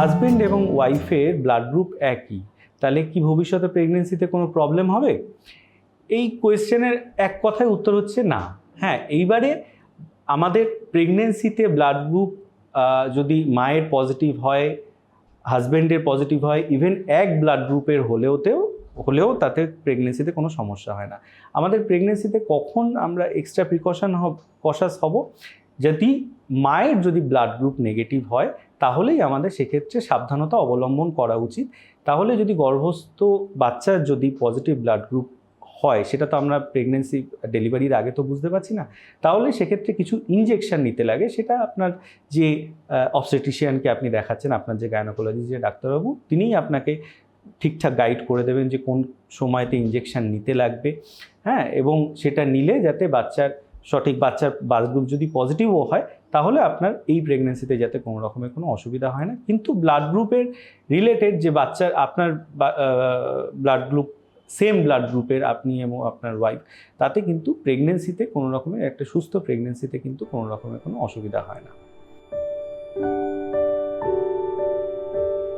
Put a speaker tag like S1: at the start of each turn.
S1: Husband এবং ওয়াইফের blood group একই। তাহলে কি ভবিষ্যতে প্রেগনেন্সিতে কোনো প্রবলেম হবে? এই কোয়েশ্চেনের এক কথায় উত্তর হচ্ছে না। হ্যাঁ এইবারে আমাদের প্রেগনেন্সিতে ব্লাড গ্রুপ যদি মায়ের পজিটিভ হয় হাজব্যান্ডের পজিটিভ হয় ইভেন এক ব্লাড গ্রুপের হলেওতেও হলেও তাতে প্রেগনেন্সিতে কোনো সমস্যা হয় না। আমাদের প্রেগনেন্সিতে কখন আমরা এক্সট্রা প্রিকশন কশাস হব? যদি মায়ের যদি ব্লাড গ্রুপ নেগেটিভ হয়, তাহলেই আমাদের সেক্ষেত্রে সাবধানতা অবলম্বন করা উচিত। তাহলে যদি গর্ভস্থ বাচ্চার যদি পজিটিভ ব্লাড গ্রুপ হয়, সেটা তো আমরা প্রেগনেন্সি ডেলিভারির আগে তো বুঝতে পারছি না, তাহলে সেক্ষেত্রে কিছু ইনজেকশন নিতে লাগে। সেটা আপনার যে অবস্টেটিশিয়ানকে আপনি দেখাচ্ছেন, আপনার যে গায়নোকোলজি যে ডাক্তারবাবু, তিনিই আপনাকে ঠিকঠাক গাইড করে দেবেন যে কোন সময়তে ইনজেকশন নিতে লাগবে। হ্যাঁ এবং সেটা নিলে যাতে বাচ্চার সঠিক বাচ্চার ব্লাড গ্রুপ যদি পজিটিভও হয়, তাহলে আপনার এই প্রেগনেন্সিতে যাতে কোনো রকমের কোনো অসুবিধা হয় না। কিন্তু ব্লাড গ্রুপের রিলেটেড যে বাচ্চার আপনার ব্লাড গ্রুপ সেম ব্লাড গ্রুপের আপনি এবং আপনার ওয়াইফ তাতে কিন্তু প্রেগনেন্সিতে কোনো রকমের একটা সুস্থ প্রেগনেন্সিতে কিন্তু কোনো রকমের কোনো অসুবিধা হয় না।